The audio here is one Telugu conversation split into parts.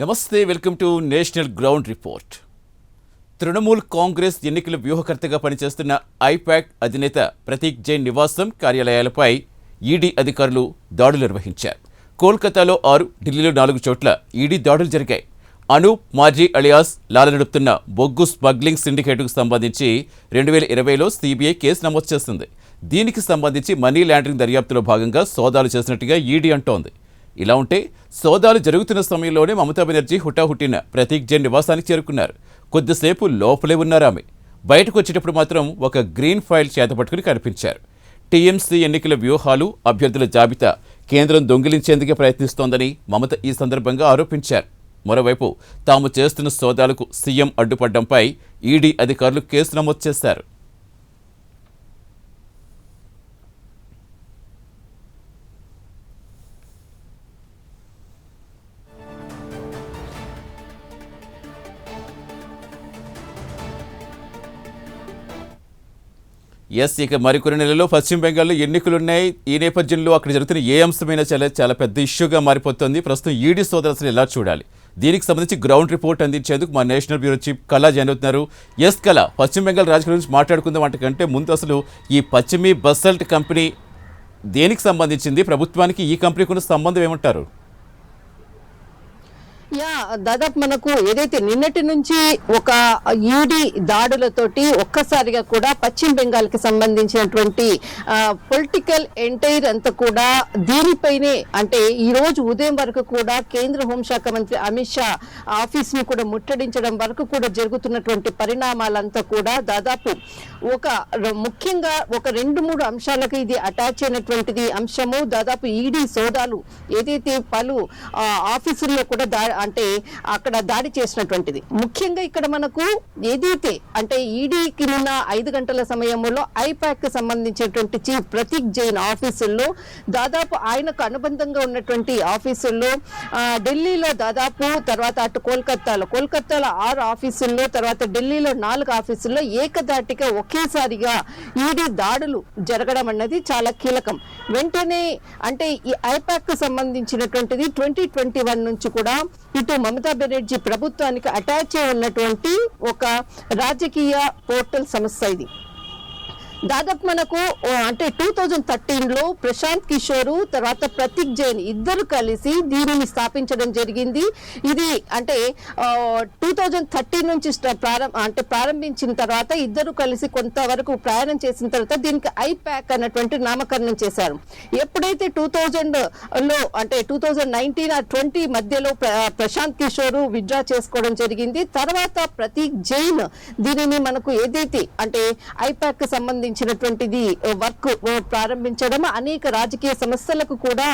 నమస్తే welcome to national ground report. Trinamool Congress ఎన్నికల వ్యూహకర్తగా పనిచేస్తున్న ఐపాక్ అధినేత ప్రతీక్ జైన్ నివాసం కార్యాలయాలపై ఈడీ అధికారులు దాడులు నిర్వహించారు. కోల్కతాలో ఆరు ఢిల్లీలో నాలుగు చోట్ల ఈడీ దాడులు జరిగాయి. అనూప్ మాజీ అలియాస్ లాల నడుపుతున్న బొగ్గు స్మగ్లింగ్ సిండికేట్కు సంబంధించి రెండు వేల ఇరవైలో సిబిఐ కేసు నమోదు చేసింది. దీనికి సంబంధించి మనీ లాండరింగ్ దర్యాప్తులో భాగంగా సోదాలు చేసినట్టుగా ఈడీ అంటోంది. ఇలా ఉంటే సోదాలు జరుగుతున్న సమయంలోనే మమతా బెనర్జీ హుటాహుటిన ప్రతీక్ జైన్ నివాసానికి చేరుకున్నారు. కొద్దిసేపు లోపలే ఉన్నారు ఆమె. బయటకు వచ్చేటప్పుడు మాత్రం ఒక గ్రీన్ ఫైల్ చేతపట్టుకుని కనిపించారు. టీఎంసీ ఎన్నికల వ్యూహాలు అభ్యర్థుల జాబితా కేంద్రం దొంగిలించేందుకే ప్రయత్నిస్తోందని మమత ఈ సందర్భంగా ఆరోపించారు. మరోవైపు తాము చేస్తున్న సోదాలకు సీఎం అడ్డుపడ్డంపై ఈడీ అధికారులు కేసు నమోదు చేశారు. ఎస్ ఇక మరికొన్ని నెలల్లో పశ్చిమ బెంగాల్లో ఎన్నికలున్నాయి. ఈ నేపథ్యంలో అక్కడ జరుగుతున్న ఏ అంశమైనా చాలా చాలా పెద్ద ఇష్యూగా మారిపోతుంది. ప్రస్తుతం ఈడీ సోదరు ఎలా చూడాలి? దీనికి సంబంధించి గ్రౌండ్ రిపోర్ట్ అందించేందుకు మా national bureau chief Kala join అవుతున్నారు. ఎస్ కళ పశ్చిమ బెంగాల్ రాజకీయం గురించి మాట్లాడుకుందాం అంటకంటే ముందు అసలు ఈ పశ్చిమి బసల్ట్ కంపెనీ దేనికి సంబంధించింది? ప్రభుత్వానికి ఈ కంపెనీకి ఉన్న సంబంధం ఏమంటారు? యా దాదాపు మనకు ఏదైతే నిన్నటి నుంచి ఒక ఈడీ దాడులతోటి ఒక్కసారిగా కూడా పశ్చిమ బెంగాల్కి సంబంధించినటువంటి పొలిటికల్ ఎంటైర్ అంతా కూడా దీనిపైనే అంటే ఈ రోజు ఉదయం వరకు కూడా కేంద్ర హోంశాఖ మంత్రి అమిత్ షా ఆఫీస్ను కూడా ముట్టడించడం వరకు కూడా జరుగుతున్నటువంటి పరిణామాలంతా కూడా దాదాపు ఒక ముఖ్యంగా ఒక రెండు మూడు అంశాలకు ఇది అటాచ్ అయినటువంటిది అంశము. దాదాపు ఈడీ సోదాలు ఏదైతే పలు ఆఫీసుల్లో కూడా దా అంటే అక్కడ దాడి చేసినటువంటిది. ముఖ్యంగా ఇక్కడ మనకు ఏదైతే అంటే ఈడీకి నిన్న ఐదు గంటల సమయంలో ఐపాక్ సంబంధించినటువంటి చీఫ్ ప్రతీక్ జైన్ ఆఫీసుల్లో దాదాపు ఆయనకు అనుబంధంగా ఉన్నటువంటి ఆఫీసుల్లో ఢిల్లీలో దాదాపు తర్వాత అటు కోల్కత్తాలో కోల్కత్తాలో ఆరు ఆఫీసుల్లో తర్వాత ఢిల్లీలో నాలుగు ఆఫీసుల్లో ఏకదాటిగా ఒకేసారిగా ఈడీ దాడులు జరగడం అన్నది చాలా కీలకం. వెంటనే అంటే ఈ ఐపాక్కు సంబంధించినటువంటిది ట్వంటీ ట్వంటీ వన్ నుంచి కూడా ఇటు మమతా బెనర్జీ ప్రభుత్వానికి అటాచ్ అయి ఉన్నటువంటి ఒక రాజకీయ పోర్టల్ సంస్థ ఇది. దాదాపు మనకు అంటే టూ థౌజండ్ థర్టీన్లో ప్రశాంత్ కిషోర్ తర్వాత ప్రతీక్ జైన్ ఇద్దరు కలిసి దీనిని స్థాపించడం జరిగింది. ఇది అంటే టూ థౌజండ్ థర్టీన్ నుంచి స్ట- ప్రారంభ అంటే ప్రారంభించిన తర్వాత ఇద్దరు కలిసి కొంతవరకు ప్రయాణం చేసిన తర్వాత దీనికి ఐప్యాక్ అన్నటువంటి నామకరణం చేశారు. ఎప్పుడైతే టూ థౌజండ్లో అంటే టూ థౌజండ్ నైన్టీన్ ఆ ట్వంటీ మధ్యలో ప్రశాంత్ కిషోర్ విత్డ్రా చేసుకోవడం జరిగింది. తర్వాత ప్రతీక్ జైన్ దీనిని మనకు ఏదైతే అంటే ఐపాక్ సంబంధించినటువంటిది వర్క్ ప్రారంభించడం అనేక రాజకీయ సమస్యలకు కూడా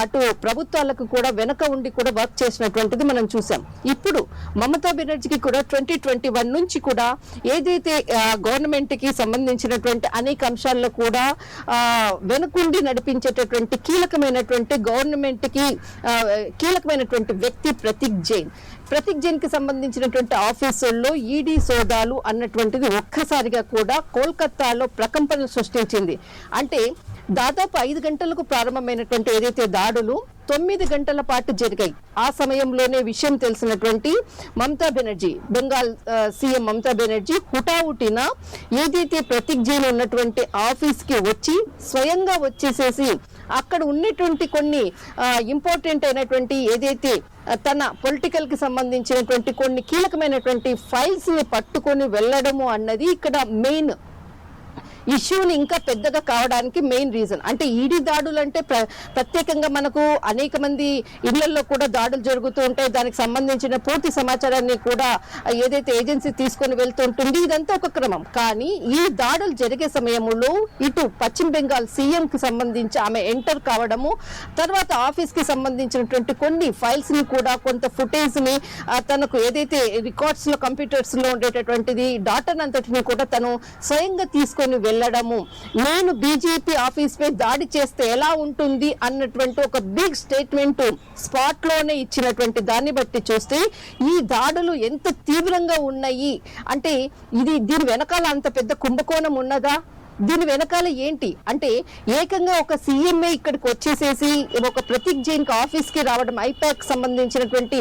అటు ప్రభుత్వాలకు కూడా వెనక ఉండి కూడా వర్క్ చేసినటువంటిది మనం చూసాం ఇప్పుడు మమతా బెనర్జీకి కూడా ట్వంటీ ట్వంటీ వన్ నుంచి కూడా ఏదైతే గవర్నమెంట్కి సంబంధించినటువంటి అనేక అంశాల్లో కూడా వెనుకుండి నడిపించేటటువంటి కీలకమైనటువంటి గవర్నమెంట్కి కీలకమైనటువంటి వ్యక్తి ప్రతీక్ జైన్. ప్రతిక్ జైన్కి సంబంధించినటువంటి ఆఫీసుల్లో ఈడీ సోదాలు అన్నటువంటిది ఒక్కసారిగా కూడా కోల్కతాలో ప్రకంపనలు సృష్టించింది. అంటే దాదాపు ఐదు గంటలకు ప్రారంభమైనటువంటి ఏదైతే దాడులు తొమ్మిది గంటల పాటు జరిగాయి. ఆ సమయంలోనే విషయం తెలిసినటువంటి మమతా బెనర్జీ బెంగాల్ సీఎం మమతా బెనర్జీ హుటాహుటిన ఏదైతే ప్రతిక్ జైన్ ఉన్నటువంటి ఆఫీస్కి వచ్చి స్వయంగా వచ్చేసేసి అక్కడ ఉన్నటువంటి కొన్ని ఇంపార్టెంట్ అయినటువంటి ఏదైతే తన పొలిటికల్కి సంబంధించినటువంటి కొన్ని కీలకమైనటువంటి ఫైల్స్ని పట్టుకొని వెళ్ళడము అన్నది ఇక్కడ మెయిన్ ఇష్యూని ఇంకా పెద్దగా కావడానికి మెయిన్ రీజన్. అంటే ఈడీ దాడులు అంటే ప్ర- ప్రత్యేకంగా మనకు అనేక మంది ఇళ్ళలో కూడా దాడులు జరుగుతూ ఉంటాయి. దానికి సంబంధించిన పూర్తి సమాచారాన్ని కూడా ఏదైతే ఏజెన్సీ తీసుకొని వెళ్తూ ఉంటుంది ఇదంతా ఒక క్రమం. కానీ ఈ దాడులు జరిగే సమయంలో ఇటు పశ్చిమ బెంగాల్ సీఎం కి సంబంధించి ఆమె ఎంటర్ కావడము తర్వాత ఆఫీస్కి సంబంధించినటువంటి కొన్ని ఫైల్స్ని కూడా కొంత ఫుటేజ్ని తనకు ఏదైతే రికార్డ్స్లో కంప్యూటర్స్లో ఉండేటటువంటిది డాటాను అంతటిని కూడా తను స్వయంగా తీసుకొని వెళ్ళడము. నేను బీజేపీ ఆఫీస్ పై దాడి చేస్తే ఎలా ఉంటుంది అన్నటువంటి ఒక బిగ్ స్టేట్మెంట్ స్పాట్లోనే ఇచ్చినటువంటి దాన్ని బట్టి చూస్తే ఈ దాడులు ఎంత తీవ్రంగా ఉన్నాయి? అంటే ఇది దీని వెనకాల అంత పెద్ద కుంభకోణం ఉన్నదా? దీని వెనకాల ఏంటి? అంటే ఏకంగా ఒక సీఎంఏ ఇక్కడికి వచ్చేసేసి ఒక ప్రతీక్ జైన్ ఆఫీస్కి రావడం ఐపాక్ సంబంధించినటువంటి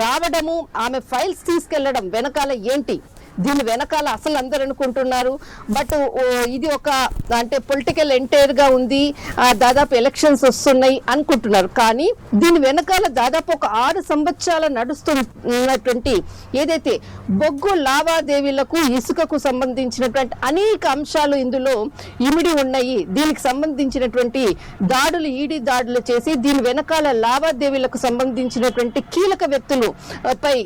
రావడము ఆమె ఫైల్స్ తీసుకెళ్ళడం వెనకాల ఏంటి? దీని వెనకాల అసలు అందరు అనుకుంటున్నారు. బట్ ఇది ఒక అంటే పొలిటికల్ ఎంటైర్గా ఉంది. దాదాపు ఎలక్షన్స్ వస్తున్నాయి అనుకుంటున్నారు. కానీ దీని వెనకాల దాదాపు ఒక ఆరు సంవత్సరాల నడుస్తున్నటువంటి ఏదైతే బొగ్గు లావాదేవీలకు ఇసుకకు సంబంధించినటువంటి అనేక అంశాలు ఇందులో ఇమిడి ఉన్నాయి. దీనికి సంబంధించినటువంటి దాడులు ఈడీ దాడులు చేసి దీని వెనకాల లావాదేవీలకు సంబంధించినటువంటి కీలక వ్యక్తులు పై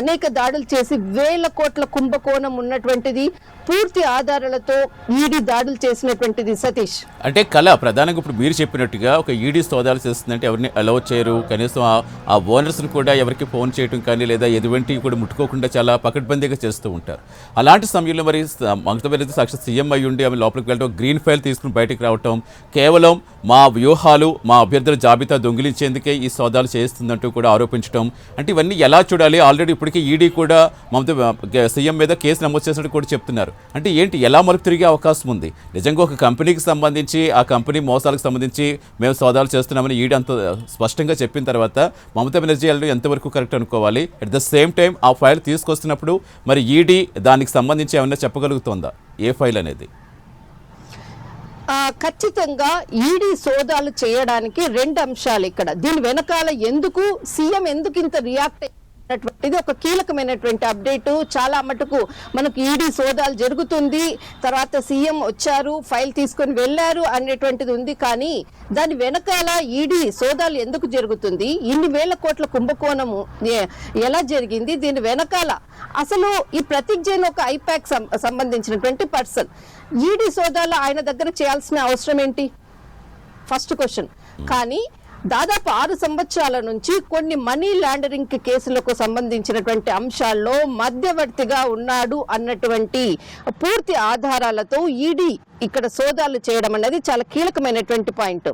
అనేక దాడులు చేసి వేల కోట్ల కుంభ కుంభకోణం ఉన్నటువంటిది పూర్తి ఆధారాలతో ఈడీ దాడులు చేసినటువంటిది సతీష్. అంటే కళ ప్రధానంగా ఇప్పుడు మీరు చెప్పినట్టుగా ఒక ఈడీ సోదాలు చేస్తుందంటే ఎవరిని అలౌ చేయరు. కనీసం ఆ- ఓనర్స్ని కూడా ఎవరికి ఫోన్ చేయడం కానీ లేదా ఎటువంటి కూడా ముట్టుకోకుండా చాలా పకడ్బందీగా చేస్తూ ఉంటారు. అలాంటి సమయంలో మరి మమతా బెనర్జీ సాక్షి సీఎం అయ్యి ఉండి ఆమె లోపలికి వెళ్ళడం గ్రీన్ ఫైల్ తీసుకుని బయటకు రావటం కేవలం మా వ్యూహాలు మా అభ్యర్థుల జాబితా దొంగిలించేందుకే ఈ సోదాలు చేస్తుందంటూ కూడా ఆరోపించడం అంటే ఇవన్నీ ఎలా చూడాలి? ఆల్రెడీ ఇప్పటికీ ఈడీ కూడా మమతా సీఎం మీద కేసు నమోదు చేసినట్టు కూడా చెప్తున్నారు. అంటే ఏంటి? ఎలా మలుపు తిరిగే అవకాశం ఉంది? నిజంగా ఒక కంపెనీకి సంబంధించి ఆ కంపెనీ మోసాలకు సంబంధించి మేము సోదాలు చేస్తున్నామని ఈడీ అంత స్పష్టంగా చెప్పిన తర్వాత మమతా బెనర్జీ వాళ్ళు ఎంతవరకు కరెక్ట్ అనుకోవాలి? అట్ ద సేమ్ టైం ఆ ఫైల్ తీసుకొస్తున్నప్పుడు మరి ఈడీ దానికి సంబంధించి ఏమైనా చెప్పగలుగుతుందా? ఏ ఫైల్ అనేది? ఖచ్చితంగా ఈడీ సోదాలు చేయడానికి రెండు అంశాలు ఇక్కడ. దీని వెనకాల ఎందుకు సీఎం ఎందుకు ఇంత రియాక్ట్ ఇది ఒక కీలకమైనటువంటి అప్డేట్. చాలా మటుకు మనకు ఈడీ సోదాలు జరుగుతుంది. తర్వాత సీఎం వచ్చారు ఫైల్ తీసుకొని వెళ్ళారు అనేటువంటిది ఉంది. కానీ దాని వెనకాల ఈడీ సోదాలు ఎందుకు జరుగుతుంది? ఇన్ని వేల కోట్ల కుంభకోణము ఎలా జరిగింది? దీని వెనకాల అసలు ఈ ప్రతీక్ జైన్ ఒక ఐపాక్ సం- సంబంధించినటువంటి పర్సన్. ఈడీ సోదాలు ఆయన దగ్గర చేయాల్సిన అవసరం ఏంటి? First question. కానీ దాదాపు ఆరు సంవత్సరాల నుంచి కొన్ని మనీ లాండరింగ్ కేసులకు సంబంధించినటువంటి అంశాల్లో మధ్యవర్తిగా ఉన్నాడు అన్నటువంటి పూర్తి ఆధారాలతో ఈడీ ఇక్కడ సోదాలు చేయడం అనేది చాలా కీలకమైనటువంటి పాయింట్.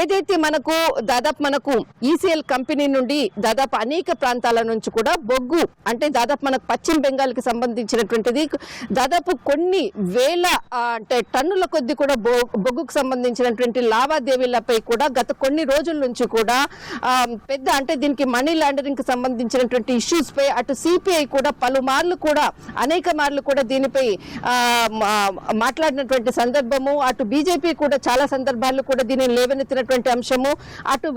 ఏదైతే మనకు దాదాపు మనకు ఈసీఎల్ కంపెనీ నుండి దాదాపు అనేక ప్రాంతాల నుంచి కూడా బొగ్గు అంటే దాదాపు మనకు పశ్చిమ బెంగాల్కి సంబంధించినటువంటిది దాదాపు కొన్ని వేల అంటే టన్నుల కొద్ది కూడా బొగ్గుకు సంబంధించినటువంటి లావాదేవీలపై కూడా గత కొన్ని రోజుల నుంచి కూడా పెద్ద అంటే దీనికి మనీ లాండరింగ్కి సంబంధించినటువంటి ఇష్యూస్ పై అటు సిపిఐ కూడా పలుమార్లు కూడా అనేక మార్లు కూడా దీనిపై మా- మాట్లాడినటువంటి సందర్భము అటు బీజేపీ కూడా చాలా సందర్భాల్లో కూడా దీనిని లేవనెత్తినటువంటి అంశము అటు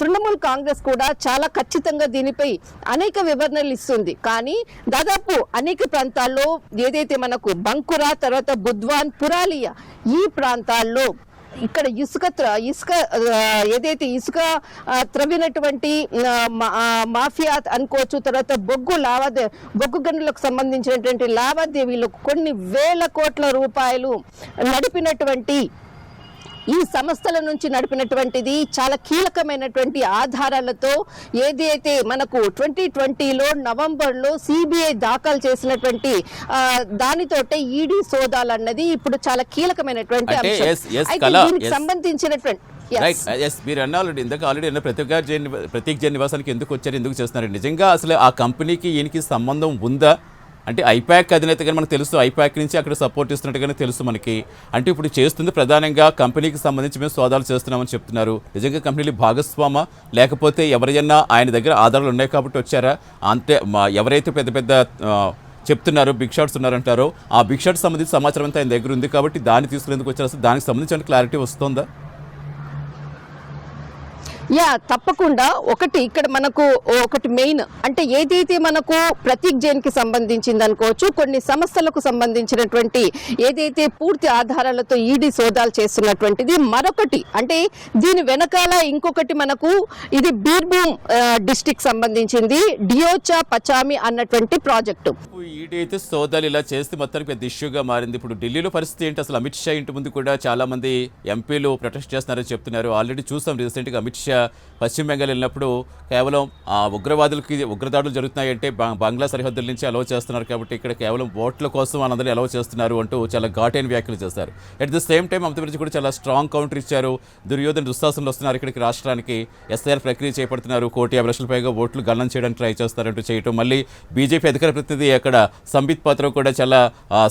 తృణమూల్ కాంగ్రెస్ కూడా చాలా ఖచ్చితంగా దీనిపై అనేక వివరణలు ఇస్తుంది. కానీ దాదాపు అనేక ప్రాంతాల్లో ఏదైతే మనకు బంకురా తర్వాత బుద్వాన్ పురాలియా ఈ ప్రాంతాల్లో ఇక్కడ ఇసుక త్ర- ఇసుక ఏదైతే ఇసుక త్రవ్వినటువంటి మా- మాఫియా అనుకోవచ్చు తర్వాత బొగ్గు లావాదే బొగ్గు గనులకు సంబంధించినటువంటి లావాదేవీలు కొన్ని వేల కోట్ల రూపాయలు నడిపినటువంటి ఈ సంస్థల నుంచి నడిపినటువంటిది చాలా కీలకమైనటువంటి ఆధారాలతో ఏదైతే మనకు ట్వంటీ ట్వంటీలో నవంబర్లో సిబిఐ దాఖలు చేసినటువంటి దానితోటే ఈడీ సోదాలు అన్నది ఇప్పుడు చాలా కీలకమైనటువంటి అంశం. అయితే దీనికి. సంబంధించినటువంటి ఎస్ మీరు అన్న ఆల్రెడీ ఇందాక ఆల్రెడీ అన్న ప్రతి జైన్ ప్రతీక్ జైన్ నివాసానికి ఎందుకు వచ్చారు ఎందుకు చేస్తున్నారు? నిజంగా అసలు ఆ కంపెనీకి ఈయనకి సంబంధం ఉందా? అంటే ఐపాక్ అధినేత కానీ మనకు తెలుసు ఐపాక్ నుంచి అక్కడ సపోర్ట్ ఇస్తున్నట్టుగానే తెలుసు మనకి. అంటే ఇప్పుడు చేస్తుంది ప్రధానంగా కంపెనీకి సంబంధించి మేము సోదాలు చేస్తున్నామని చెప్తున్నారు. నిజంగా కంపెనీలు భాగస్వామ? లేకపోతే ఎవరైనా ఆయన దగ్గర ఆధారాలు ఉన్నాయి కాబట్టి వచ్చారా? అంతే మా ఎవరైతే పెద్ద పెద్ద చెప్తున్నారు బిగ్ షాట్స్ ఉన్నారంటారో ఆ బిగ్ షాట్స్ సంబంధించి సమాచారం అంతా ఆయన దగ్గర ఉంది కాబట్టి దాన్ని తీసుకునేందుకు వచ్చారు. దానికి సంబంధించిన క్లారిటీ వస్తుందా? యా తప్పకుండా. ఒకటి ఇక్కడ మనకు ఒకటి మెయిన్. అంటే ఏదైతే మనకు ప్రతీక్ జైన్కి సంబంధించింది అనుకోవచ్చు కొన్ని సంస్థలకు సంబంధించినటువంటి ఏదైతే పూర్తి ఆధారాలతో ఈడీ సోదాలు చేస్తున్నటువంటిది మరొకటి. అంటే దీని వెనకాల ఇంకొకటి మనకు ఇది బీర్భూమ్ డిస్టిక్ సంబంధించింది డియోచా పచామి అన్నటువంటి ప్రాజెక్టు. ఈడీ అయితే సోదాలు ఇలా చేస్తే మొత్తానికి పెద్ద ఇష్యూగా మారింది. ఇప్పుడు ఢిల్లీలో పరిస్థితి ఏంటి? అసలు అమిత్ షా ఇంటి ముందు కూడా చాలా మంది ఎంపీలు ప్రొటెస్ట్ చేస్తున్నారని చెప్తున్నారు. ఆల్రెడీ చూసాం రీసెంట్గా అమిత్ షా పశ్చిమ బెంగాల్ వెళ్ళినప్పుడు కేవలం ఉగ్రవాదులకి ఉగ్రదాడులు జరుగుతున్నాయంటే బంగ్లా సరిహద్దుల నుంచి అలౌ చేస్తున్నారు కాబట్టి ఇక్కడ కేవలం ఓట్ల కోసం వాళ్ళందరినీ అలౌ చేస్తున్నారు అంటూ చాలా ఘాటైన వ్యాఖ్యలు చేశారు. At the same time Mamata Banerjee కూడా చాలా స్ట్రాంగ్ కౌంటర్ ఇచ్చారు. దుర్యోధన దుస్తాసనలు వస్తున్నారు. ఇక్కడికి రాష్ట్రానికి ఎస్ఐఆర్ ప్రక్రియ చేపడుతున్నారు. కోటి యాభై లక్షల పైగా ఓట్లు గల్లం చేయడానికి ట్రై చేస్తారంటూ చేయటం. మళ్ళీ బీజేపీ అధికార ప్రతినిధి అక్కడ సంబిత్ పాత్ర కూడా చాలా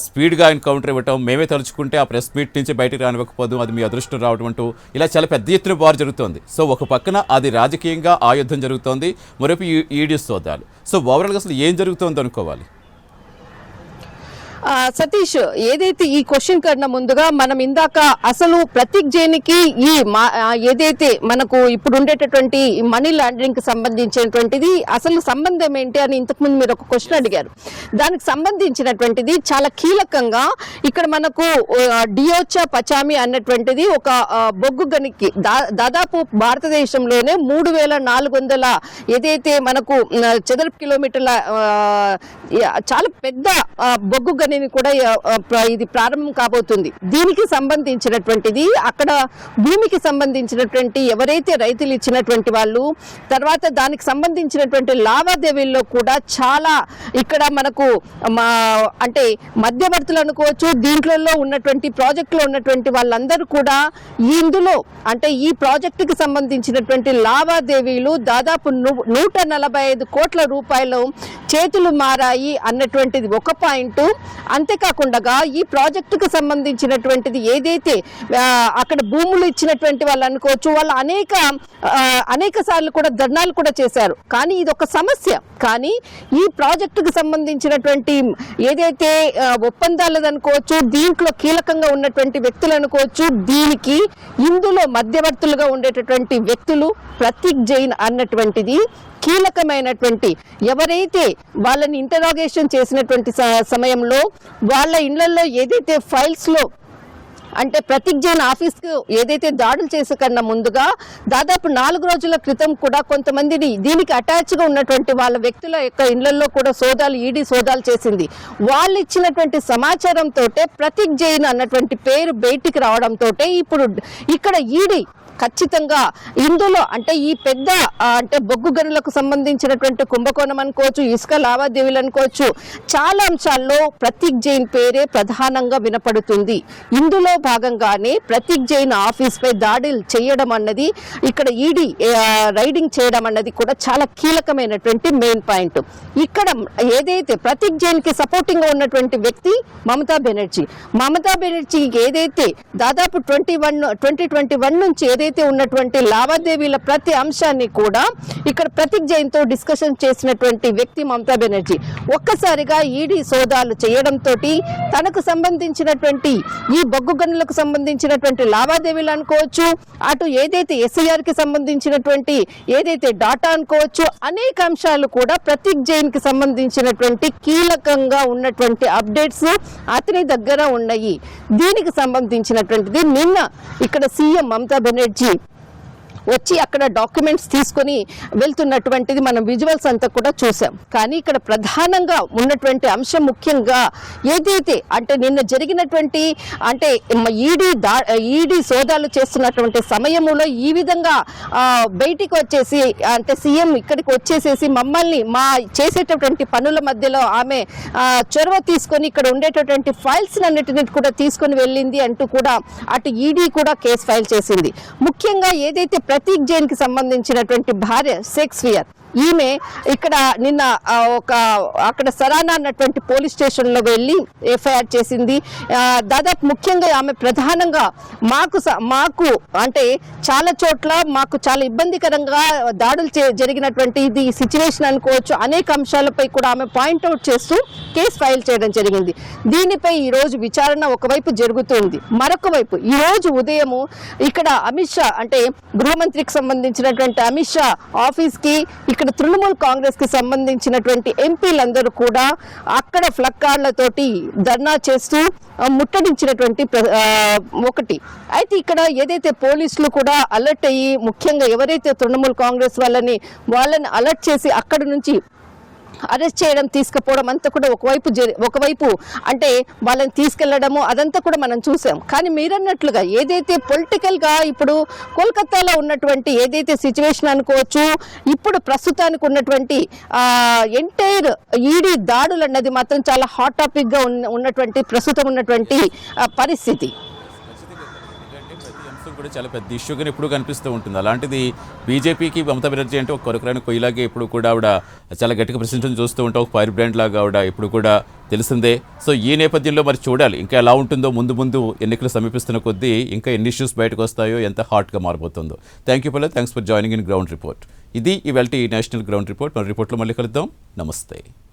స్పీడ్గా ఆయన కౌంటర్ ఇవ్వటం. మేమే తలుచుకుంటే ఆ ప్రెస్ మీట్ నుంచి బయటకు రానివ్వకపోదు అది మీ అదృష్టం రావడం అంటూ ఇలా చాలా పెద్ద ఎత్తున వారు జరుగుతోంది. సో ఒక పక్కన అది రాజకీయంగా ఆయుద్ధం జరుగుతోంది మరొక ఈడీ సోదాలు సో ఓవరాల్గా అసలు ఏం జరుగుతోంది అనుకోవాలి సతీష్ ఏదైతే ఈ క్వశ్చన్ కన్నా ముందుగా మనం ఇందాక అసలు ప్రతీక్ జైన్కి ఈ మా- ఏదైతే మనకు ఇప్పుడు ఉండేటటువంటి మనీ లాండరింగ్కి సంబంధించినటువంటిది అసలు సంబంధం ఏంటి అని ఇంతకుముందు మీరు ఒక క్వశ్చన్ అడిగారు. దానికి సంబంధించినటువంటిది చాలా కీలకంగా ఇక్కడ మనకు డియోచా పచామి అన్నటువంటిది ఒక బొగ్గు గనికి దా- దాదాపు భారతదేశంలోనే మూడు వేల నాలుగు వందల ఏదైతే మనకు చదరపు కిలోమీటర్ల చాలా పెద్ద బొగ్గు గని అనేవి కూడా ఇది ప్రారంభం కాబోతుంది. దీనికి సంబంధించినటువంటిది అక్కడ భూమికి సంబంధించినటువంటి ఎవరైతే రైతులు ఇచ్చినటువంటి వాళ్ళు తర్వాత దానికి సంబంధించినటువంటి లావాదేవీల్లో కూడా చాలా ఇక్కడ మనకు మా అంటే మధ్యవర్తులు అనుకోవచ్చు దీంట్లో ఉన్నటువంటి ప్రాజెక్టులో ఉన్నటువంటి వాళ్ళందరూ కూడా ఇందులో అంటే ఈ ప్రాజెక్టుకి సంబంధించినటువంటి లావాదేవీలు దాదాపు నూట నలభై ఐదు కోట్ల రూపాయలు చేతులు మారాయి అన్నటువంటిది ఒక పాయింట్. అంతేకాకుండా ఈ ప్రాజెక్టుకు సంబంధించినటువంటిది ఏదైతే అక్కడ భూములు ఇచ్చినటువంటి వాళ్ళు అనుకోవచ్చు వాళ్ళు అనేక అనేక సార్లు కూడా ధర్నాలు కూడా చేశారు. కానీ ఇది ఒక సమస్య. కానీ ఈ ప్రాజెక్టుకు సంబంధించినటువంటి ఏదైతే ఒప్పందాలు అనుకోవచ్చు దీంట్లో కీలకంగా ఉన్నటువంటి వ్యక్తులు అనుకోవచ్చు దీనికి ఇందులో మధ్యవర్తులుగా ఉండేటటువంటి వ్యక్తులు ప్రతీక్ జైన్ అన్నటువంటిది కీలకమైనటువంటి ఎవరైతే వాళ్ళని ఇంటరాగేషన్ చేసినటువంటి స- సమయంలో వాళ్ళ ఇళ్ళలో ఏదైతే ఫైల్స్లో అంటే ప్రతీక్ జైన్ ఆఫీస్కు ఏదైతే దాడులు చేసే కన్నా ముందుగా దాదాపు నాలుగు రోజుల క్రితం కూడా కొంతమందిని దీనికి అటాచ్గా ఉన్నటువంటి వాళ్ళ వ్యక్తుల యొక్క ఇళ్ళలో కూడా సోదాలు ఈడీ సోదాలు చేసింది. వాళ్ళు ఇచ్చినటువంటి సమాచారంతో ప్రతీక్ జైన్ అన్నటువంటి పేరు బయటికి రావడంతో ఇప్పుడు ఇక్కడ ఈడీ ఖచ్చితంగా ఇందులో అంటే ఈ పెద్ద అంటే బొగ్గు గనులకు సంబంధించినటువంటి కుంభకోణం అనుకోవచ్చు ఇసుక లావాదేవీలు అనుకోవచ్చు చాలా అంశాల్లో ప్రతీక్ జైన్ పేరే ప్రధానంగా వినపడుతుంది. ఇందులో భాగంగానే ప్రతీక్ జైన్ ఆఫీస్ పై దాడులు చేయడం అన్నది ఇక్కడ ఈడీ రైడింగ్ చేయడం అన్నది కూడా చాలా కీలకమైనటువంటి మెయిన్ పాయింట్. ఇక్కడ ఏదైతే ప్రతీక్ జైన్కి సపోర్టింగ్గా ఉన్నటువంటి వ్యక్తి మమతా బెనర్జీ. మమతా బెనర్జీకి ఏదైతే దాదాపు twenty one twenty twenty one నుంచి ఏదైతే ఉన్నటువంటి లావాదేవీల ప్రతి అంశాన్ని కూడా ఇక్కడ ప్రతీక్ జైన్తో డిస్కషన్ చేసినటువంటి వ్యక్తి మమతా బెనర్జీ. ఒక్కసారిగా ఈడీ సోదాలు చేయడంతో తనకు సంబంధించినటువంటి ఈ బొగ్గు గనులకు సంబంధించినటువంటి లావాదేవీలు అనుకోవచ్చు అటు ఏదైతే ఎస్ఐఆర్కి సంబంధించినటువంటి ఏదైతే డాటా అనుకోవచ్చు అనేక అంశాలు కూడా ప్రతీక్ జైన్కి సంబంధించినటువంటి కీలకంగా ఉన్నటువంటి అప్డేట్స్ అతని దగ్గర ఉన్నాయి. దీనికి సంబంధించినటువంటిది నిన్న ఇక్కడ సీఎం మమతా బెనర్జీ 记 వచ్చి అక్కడ డాక్యుమెంట్స్ తీసుకొని వెళ్తున్నటువంటిది మనం విజువల్స్ అంతా కూడా చూసాం. కానీ ఇక్కడ ప్రధానంగా ఉన్నటువంటి అంశం ముఖ్యంగా ఏదైతే అంటే నిన్న జరిగినటువంటి అంటే ఈడీ దా ఈడీ సోదాలు చేస్తున్నటువంటి సమయంలో ఈ విధంగా బయటికి వచ్చేసి అంటే సీఎం ఇక్కడికి వచ్చేసేసి మమ్మల్ని మా చేసేటటువంటి పనుల మధ్యలో ఆమె చొరవ తీసుకొని ఇక్కడ ఉండేటటువంటి ఫైల్స్ అన్నిటిని కూడా తీసుకొని వెళ్ళింది అంటూ కూడా అటు ఈడీ కూడా కేసు ఫైల్ చేసింది. ముఖ్యంగా ఏదైతే ప్రతీక్ జైన్కి సంబంధించినటువంటి భార్య షేక్స్పియర్. ఈమె ఇక్కడ నిన్న ఒక అక్కడ సరానా అన్నటువంటి పోలీస్ స్టేషన్లో వెళ్ళి ఎఫ్ఐఆర్ చేసింది. దాదాపు ముఖ్యంగా ఆమె ప్రధానంగా మాకు స- మాకు అంటే చాలా చోట్ల మాకు చాలా ఇబ్బందికరంగా దాడులు చే- జరిగినటువంటి ఇది సిచ్యువేషన్ అనుకోవచ్చు. అనేక అంశాలపై కూడా ఆమె పాయింట్అవుట్ చేస్తూ కేసు ఫైల్ చేయడం జరిగింది. దీనిపై ఈ రోజు విచారణ ఒకవైపు జరుగుతుంది. మరొక వైపు ఈ రోజు ఉదయము ఇక్కడ అమిత్ షా అంటే గృహమంత్రికి సంబంధించినటువంటి అమిత్ షా ఆఫీస్కి ఇక్కడ తృణమూల్ కాంగ్రెస్కి సంబంధించినటువంటి ఎంపీలందరూ కూడా అక్కడ ఫ్లక్కార్లతోటి ధర్నా చేస్తూ ముట్టడించినటువంటి ప్ర- ఒకటి. అయితే ఇక్కడ ఏదైతే పోలీసులు కూడా అలర్ట్ అయ్యి ముఖ్యంగా ఎవరైతే తృణమూల్ కాంగ్రెస్ వాళ్ళని వాళ్ళని అలర్ట్ చేసి అక్కడ నుంచి అరెస్ట్ చేయడం తీసుకుపోవడం అంతా కూడా ఒకవైపు ఒకవైపు అంటే వాళ్ళని తీసుకెళ్ళడము అదంతా కూడా మనం చూసాం. కానీ మీరన్నట్లుగా ఏదైతే పొలిటికల్గా ఇప్పుడు కోల్కతాలో ఉన్నటువంటి ఏదైతే సిచ్యువేషన్ అనుకోవచ్చు ఇప్పుడు ప్రస్తుతానికి ఉన్నటువంటి ఎంటైర్ ఈడీ దాడులు అన్నది మాత్రం చాలా హాట్ టాపిక్గా ఉన్న- ఉన్నటువంటి ప్రస్తుతం ఉన్నటువంటి పరిస్థితి. కూడా చాలా పెద్ద ఇష్యూగా ఎప్పుడు కనిపిస్తూ ఉంటుంది. అలాంటిది బీజేపీకి మమతా బెనర్జీ అంటే ఒక కొరకరాని కొయ్యలాగే ఇప్పుడు కూడా ఆవిడ చాలా గట్టిగా ప్రశ్నించడం చూస్తూ ఉంటాం. ఒక ఫైర్ బ్రాండ్ లాగా ఆవిడ ఇప్పుడు కూడా తెలిసిందే. సో ఈ నేపథ్యంలో మరి చూడాలి. ఇంకా ఎలా ఉంటుందో ముందు ముందు ఎన్నికలు సమీపిస్తున్న కొద్దీ ఇంకా ఎన్ని ఇష్యూస్ బయటకు వస్తాయో ఎంత హాట్గా మారిపోతుందో థ్యాంక్ యూ పల్లె thanks for joining in ground report ఇది ఇవాళ నేషనల్ గ్రౌండ్ రిపోర్ట్ మన రిపోర్ట్లో మళ్ళీ కలుద్దాం. నమస్తే.